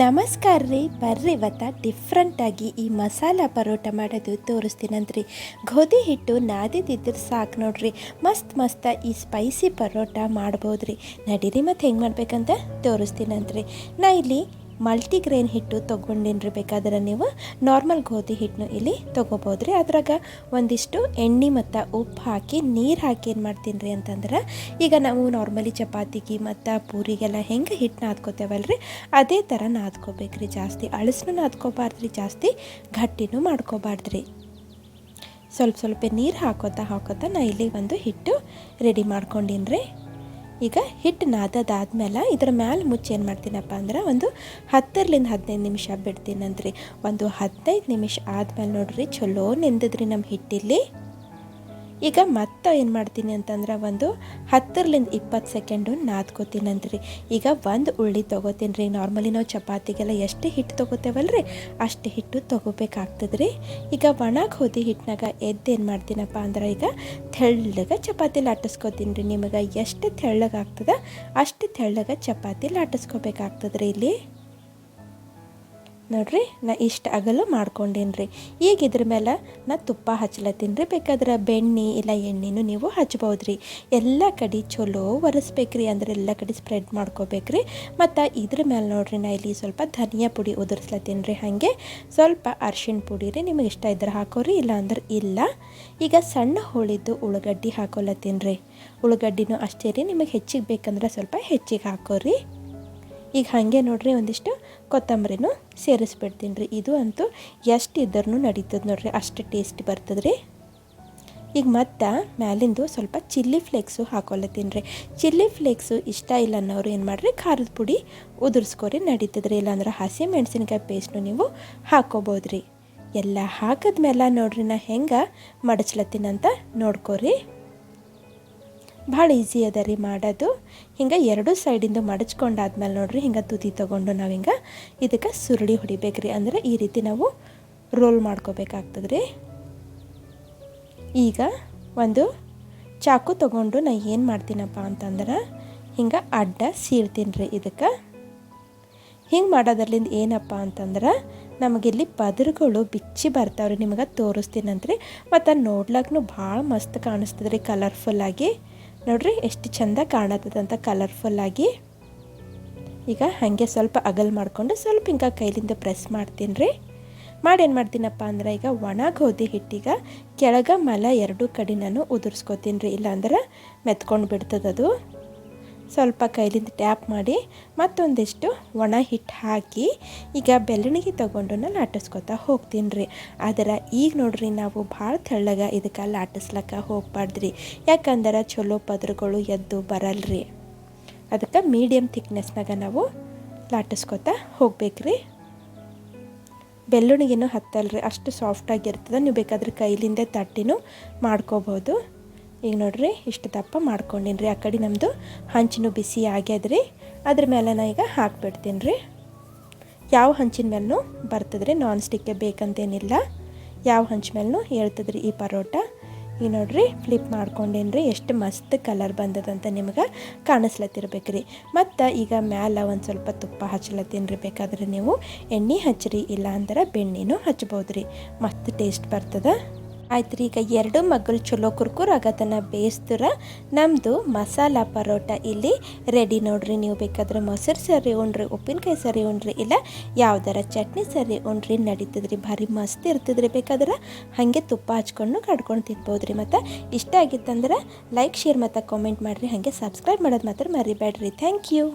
ನಮಸ್ಕಾರ ರೀ. ಬರ್ರಿ ಇವತ್ತ ಡಿಫ್ರೆಂಟಾಗಿ ಈ ಮಸಾಲ ಪರೋಟ ಮಾಡೋದು ತೋರಿಸ್ತೀನಂತ್ರಿ. ಗೋಧಿ ಹಿಟ್ಟು ನಾದಿದ್ದಿದ್ರೆ ಸಾಕು ನೋಡ್ರಿ. ಮಸ್ತ್ ಮಸ್ತ ಈ ಸ್ಪೈಸಿ ಪರೋಟ ಮಾಡ್ಬೋದ್ರಿ. ನಡೀರಿ ಮತ್ತು ಹೆಂಗೆ ಮಾಡ್ಬೇಕಂತ ತೋರಿಸ್ತೀನಂತ್ರಿ. ನಾ ಇಲ್ಲಿ ಮಲ್ಟಿಗ್ರೇನ್ ಹಿಟ್ಟು ತೊಗೊಂಡೇನ್ರಿ ಬೇಕಾದ್ರೆ ನೀವು? ನಾರ್ಮಲ್ ಗೋಧಿ ಹಿಟ್ಟನ್ನು ಇಲ್ಲಿ ತೊಗೋಬೋದ್ರಿ. ಅದ್ರಾಗ ಒಂದಿಷ್ಟು ಎಣ್ಣೆ ಮತ್ತು ಉಪ್ಪು ಹಾಕಿ, ನೀರು ಹಾಕಿ ಏನು ಮಾಡ್ತೀನಿ ರೀ ಅಂತಂದ್ರೆ, ಈಗ ನಾವು ನಾರ್ಮಲಿ ಚಪಾತಿಗೆ ಮತ್ತು ಪೂರಿಗೆಲ್ಲ ಹೆಂಗೆ ಹಿಟ್ಟು ನಾದ್ಕೋತೇವಲ್ರಿ? ಅದೇ ಥರ ನಾದ್ಕೋಬೇಕ್ರಿ ಜಾಸ್ತಿ. ಅಳಸನ್ನು ನಾದ್ಕೋಬಾರ್ದ್ರಿ, ಜಾಸ್ತಿ ಗಟ್ಟಿನೂ ಮಾಡ್ಕೋಬಾರ್ದ್ರಿ. ಸ್ವಲ್ಪ ಸ್ವಲ್ಪ ನೀರು ಹಾಕೋತಾ ಹಾಕೋತಾ ನಾ ಇಲ್ಲಿ ಒಂದು ಹಿಟ್ಟು ರೆಡಿ ಮಾಡ್ಕೊಂಡಿನ್ರಿ. ರೀ ಈಗ ಹಿಟ್ಟು ನಾದದಾದ್ಮೇಲೆ ಇದ್ರ ಮ್ಯಾಲೆ ಮುಚ್ಚಿ ಏನು ಮಾಡ್ತೀನಪ್ಪ ಅಂದ್ರೆ ಒಂದು ಹತ್ತರಿಂದ ಹದಿನೈದು ನಿಮಿಷ ಬಿಡ್ತೀನಂತ್ರಿ. ಒಂದು ಹದಿನೈದು ನಿಮಿಷ ಆದ್ಮೇಲೆ ನೋಡ್ರಿ ಚಲೋ ನೆಂದದ್ರಿ ನಮ್ಮ ಹಿಟ್ಟಿಲ್ಲಿ ಈಗ ಮತ್ತೆ ಏನು ಮಾಡ್ತೀನಿ ಅಂತಂದ್ರೆ ಒಂದು ಹತ್ತರಿಂದ ಇಪ್ಪತ್ತು ಸೆಕೆಂಡು ನಾದ್ಕೋತೀನಂತ್ರಿ ಈಗ ಒಂದು ಉಳ್ಳಿ ತೊಗೋತೀನಿ ರೀ ನಾರ್ಮಲಿ ನಾವು ಚಪಾತಿಗೆಲ್ಲ ಎಷ್ಟು ಹಿಟ್ಟು ತೊಗೋತೇವಲ್ರಿ? ಅಷ್ಟು ಹಿಟ್ಟು ತೊಗೋಬೇಕಾಗ್ತದೆ ರೀ ಈಗ ಒಣಗಿ ಹೋದಿ ಹಿಟ್ಟಿನಾಗ ಎದ್ದೇನು ಮಾಡ್ತೀನಪ್ಪ ಅಂದ್ರೆ ಈಗ ತೆಳ್ಳಗೆ ಚಪಾತಿ ಲಾಟಿಸ್ಕೋತೀನಿ ರೀ ನಿಮಗೆ ಎಷ್ಟು ತೆಳ್ಳಗಾಗ್ತದೆ ಅಷ್ಟು ತೆಳ್ಳಗೆ ಚಪಾತಿ ಲಾಟಿಸ್ಕೋಬೇಕಾಗ್ತದೆ ರೀ ಇಲ್ಲಿ. ನೋಡ್ರಿ, ನಾ ಇಷ್ಟು ಅಗಲು ಮಾಡ್ಕೊಂಡೀನಿ ರೀ ಈಗ ಇದ್ರ ಮೇಲೆ ನಾ ತುಪ್ಪ ಹಚ್ಲತ್ತೀನಿ ರೀ ಬೇಕಾದ್ರೆ ಬೆಣ್ಣೆ ಇಲ್ಲ ಎಣ್ಣೆನೂ ನೀವು ಹಚ್ಬೋದು ಎಲ್ಲ ಕಡೆ ಚಲೋ ಒರೆಸ್ಬೇಕ್ರಿ, ಅಂದ್ರೆ ಎಲ್ಲ ಕಡೆ ಸ್ಪ್ರೆಡ್ ಮಾಡ್ಕೋಬೇಕ್ರಿ. ಮತ್ತು ಇದ್ರ ಮೇಲೆ ನೋಡ್ರಿ, ನಾ ಇಲ್ಲಿ ಸ್ವಲ್ಪ ಧನಿಯಾ ಪುಡಿ ಉದುರ್ಸ್ಲತ್ತೀನಿ ರೀ ಹಾಗೆ. ಸ್ವಲ್ಪ ಅರ್ಶಿಣ ಪುಡಿ ರೀ ನಿಮಗೆ ಇಷ್ಟ ಇದ್ರೆ ಹಾಕೋರಿ ಇಲ್ಲ ಅಂದ್ರೆ ಇಲ್ಲ. ಈಗ ಸಣ್ಣ ಹೋಳಿದ್ದು ಉಳ್ಳಾಗಡ್ಡಿ ಹಾಕೊಲತ್ತೀನಿ ರೀ ಉಳ್ಳಾಗಡ್ಡಿನೂ ಅಷ್ಟೇ ರೀ, ನಿಮಗೆ ಹೆಚ್ಚಿಗೆ ಬೇಕಂದ್ರೆ ಸ್ವಲ್ಪ ಹೆಚ್ಚಿಗೆ ಹಾಕೋರಿ. ಈಗ ಹಾಗೆ ನೋಡ್ರಿ ಒಂದಿಷ್ಟು ಕೊತ್ತಂಬರಿನೂ ಸೇರಿಸ್ಬಿಡ್ತೀನಿ ರೀ ಇದು ಅಂತೂ ಎಷ್ಟು ಇದ್ರೂ ನಡೀತದೆ ನೋಡ್ರಿ, ಅಷ್ಟು ಟೇಸ್ಟ್ ಬರ್ತದೆ ರೀ ಈಗ ಮತ್ತೆ ಮ್ಯಾಲಿಂದು ಸ್ವಲ್ಪ ಚಿಲ್ಲಿ ಫ್ಲೇಕ್ಸು ಹಾಕೊಳ್ಳತ್ತೀನಿ ರೀ ಚಿಲ್ಲಿ ಫ್ಲೇಕ್ಸು ಇಷ್ಟ ಇಲ್ಲ ಅನ್ನೋರು ಏನು ಮಾಡಿರಿ, ಖಾರದ ಪುಡಿ ಉದುರ್ಸ್ಕೊರಿ ನಡೀತದ್ರಿ. ಇಲ್ಲಾಂದ್ರೆ ಹಸಿ ಮೆಣಸಿನ್ಕಾಯಿ ಪೇಸ್ಟ್ನು ನೀವು ಹಾಕೋಬೋದು ರೀ ಎಲ್ಲ ಹಾಕಿದ್ಮೇಲೆ ನೋಡ್ರಿ ನಾ ಹೆಂಗೆ ಮಡಚ್ಲತ್ತೀನಂತ ನೋಡ್ಕೊರಿ. ಭಾಳ ಈಸಿ ಅದ ರೀ ಮಾಡೋದು. ಹಿಂಗೆ ಎರಡು ಸೈಡಿಂದ ಮಡಚ್ಕೊಂಡಾದ್ಮೇಲೆ ನೋಡಿರಿ ಹಿಂಗೆ ತುದಿ ತೊಗೊಂಡು ನಾವು ಹಿಂಗೆ ಇದಕ್ಕೆ ಸುರುಳಿ ಹೊಡಿಬೇಕು ರೀ. ಅಂದ್ರೆ ಈ ರೀತಿ ನಾವು ರೋಲ್ ಮಾಡ್ಕೋಬೇಕಾಗ್ತದೆ ರೀ. ಈಗ ಒಂದು ಚಾಕು ತೊಗೊಂಡು ನಾ ಏನು ಮಾಡ್ತೀನಪ್ಪ ಅಂತಂದ್ರೆ ಹಿಂಗೆ ಅಡ್ಡ ಸೀಳ್ತೀನಿ ರೀ ಇದಕ್ಕೆ. ಹಿಂಗೆ ಮಾಡೋದ್ರಲ್ಲಿಂದ ಏನಪ್ಪ ಅಂತಂದ್ರೆ ನಮಗಿಲ್ಲಿ ಪದರುಗಳು ಬಿಚ್ಚಿ ಬರ್ತಾವ್ರಿ ನಿಮಗೆ ತೋರಿಸ್ತೀನಂತ್ರಿ. ಮತ್ತು ನೋಡ್ಲಕ್ಕೂ ಭಾಳ ಮಸ್ತ್ ಕಾಣಿಸ್ತದ್ರಿ ಕಲರ್ಫುಲ್ಲಾಗಿ ನೋಡ್ರಿ ಎಷ್ಟು ಚಂದ ಕಾಣತ್ತದಂತ ಕಲರ್ಫುಲ್ಲಾಗಿ ಈಗ ಹಾಗೆ ಸ್ವಲ್ಪ ಅಗಲ್ ಮಾಡಿಕೊಂಡು ಸ್ವಲ್ಪ ಹಿಂಗೆ ಕೈಲಿಂದ ಪ್ರೆಸ್ ಮಾಡ್ತೀನಿ ರೀ ಮಾಡೇನು ಮಾಡ್ತೀನಪ್ಪ ಅಂದ್ರೆ ಈಗ ಒಣ ಗೋಧಿ ಹಿಟ್ಟೀಗ ಕೆಳಗೆ ಮಲ ಎರಡು ಕಡೆ ನಾನು ಉದುರ್ಸ್ಕೊತೀನಿ ರೀ ಇಲ್ಲಾಂದ್ರೆ ಮೆತ್ಕೊಂಡು ಬಿಡ್ತದದು ಸ್ವಲ್ಪ ಕೈಲಿಂದ ಟ್ಯಾಪ್ ಮಾಡಿ ಮತ್ತೊಂದಿಷ್ಟು ಒಣ ಹಿಟ್ಟು ಹಾಕಿ ಈಗ ಬೆಲ್ಲಣಿಗೆ ತೊಗೊಂಡು ನಾನು ಲಾಟಿಸ್ಕೊತಾ ಹೋಗ್ತೀನಿ ರೀ. ಆದ್ರೆ ಈಗ ನೋಡ್ರಿ ನಾವು ಭಾಳ ತೆಳ್ಳಗ ಇದಕ್ಕೆ ಲಾಟಿಸ್ಲಕ್ಕ ಹೋಗ್ಬಾರ್ದ್ರಿ. ಯಾಕಂದ್ರೆ ಚಲೋ ಪದರುಗಳು ಎದ್ದು ಬರಲ್ರಿ. ಅದಕ್ಕೆ ಮೀಡಿಯಮ್ ಥಿಕ್ನೆಸ್ನಾಗ ನಾವು ಲಾಟಿಸ್ಕೊತಾ ಹೋಗ್ಬೇಕ್ರಿ. ಬೆಳ್ಳುಣಿಗೆನೂ ಹತ್ತಲ್ರಿ, ಅಷ್ಟು ಸಾಫ್ಟಾಗಿರ್ತದೆ ನೀವು ಬೇಕಾದ್ರೆ ಕೈಲಿಂದ ತಟ್ಟಿನೂ ಮಾಡ್ಕೋಬೋದು. ಈಗ ನೋಡ್ರಿ, ಇಷ್ಟು ದಪ್ಪ ಮಾಡ್ಕೊಂಡಿನಿ ರೀ. ಆ ಕಡೆ ನಮ್ಮದು ಹಂಚಿನೂ ಬಿಸಿ ಆಗ್ಯದ್ರಿ ಅದ್ರ ಮೇಲೆ ನಾ ಈಗ ಹಾಕ್ಬಿಡ್ತೀನಿ ರೀ. ಯಾವ ಹಂಚಿನ ಮೇಲೂ ಬರ್ತದ್ರಿ ನಾನ್ ಸ್ಟಿಕ್ಕೆ ಬೇಕಂತೇನಿಲ್ಲ. ಯಾವ ಹಂಚ ಮೇಲೂ ಹೇಳ್ತದ್ರಿ ಈ ಪರೋಟ. ಈಗ ನೋಡ್ರಿ ಫ್ಲಿಪ್ ಮಾಡ್ಕೊಂಡೇನು ರೀ. ಎಷ್ಟು ಮಸ್ತ್ ಕಲರ್ ಬಂದದಂತ ನಿಮ್ಗೆ ಕಾಣಿಸ್ಲತ್ತಿರ್ಬೇಕು ರೀ ಮತ್ತು ಈಗ ಮ್ಯಾಲ ಒಂದು ಸ್ವಲ್ಪ ತುಪ್ಪ ಹಚ್ಲತ್ತೀನಿ ರೀ. ಬೇಕಾದ್ರೆ ನೀವು ಎಣ್ಣೆ ಹಚ್ಚಿರಿ ಇಲ್ಲಾಂದ್ರೆ ಬೆಣ್ಣೆನೂ ಹಚ್ಬೋದು ರೀ ಮಸ್ತ್ ಟೇಸ್ಟ್ ಬರ್ತದೆ. ಆಯ್ತು ರೀ ಈಗ ಎರಡು ಮಗ್ಗಲು ಚಲೋ ಕುರ್ಕುರ್ ಆಗತ್ತನ ಬೇಯಿಸ್ತೀರ ನಮ್ಮದು ಮಸಾಲ ಪರೋಟ ಇಲ್ಲಿ ರೆಡಿ ನೋಡ್ರಿ, ನೀವು ಬೇಕಾದ್ರೆ ಮೊಸರು ಸರಿ ಉಣ್ರಿ, ಉಪ್ಪಿನಕಾಯಿ ಸರಿ ಉಣ್ರಿ, ಇಲ್ಲ ಯಾವ್ದಾರ ಚಟ್ನಿ ಸರಿ ಉಣ್ರಿ, ನಡೀತದ್ರಿ, ಭಾರಿ ಮಸ್ತ್ ಇರ್ತದ್ರಿ ಬೇಕಾದ್ರೆ. ಹಾಗೆ ತುಪ್ಪ ಹಚ್ಕೊಂಡು ಕಡ್ಕೊಂಡು ತಿನ್ಬೋದು ರೀ ಮತ್ತು. ಇಷ್ಟ ಆಗಿತ್ತಂದ್ರೆ ಲೈಕ್ ಶೇರ್ ಮತ್ತು ಕಾಮೆಂಟ್ ಮಾಡಿರಿ, ಹಾಗೆ ಸಬ್ಸ್ಕ್ರೈಬ್ ಮಾಡೋದು ಮಾತ್ರ ಮರಿಬೇಡ್ರಿ ಥ್ಯಾಂಕ್ ಯು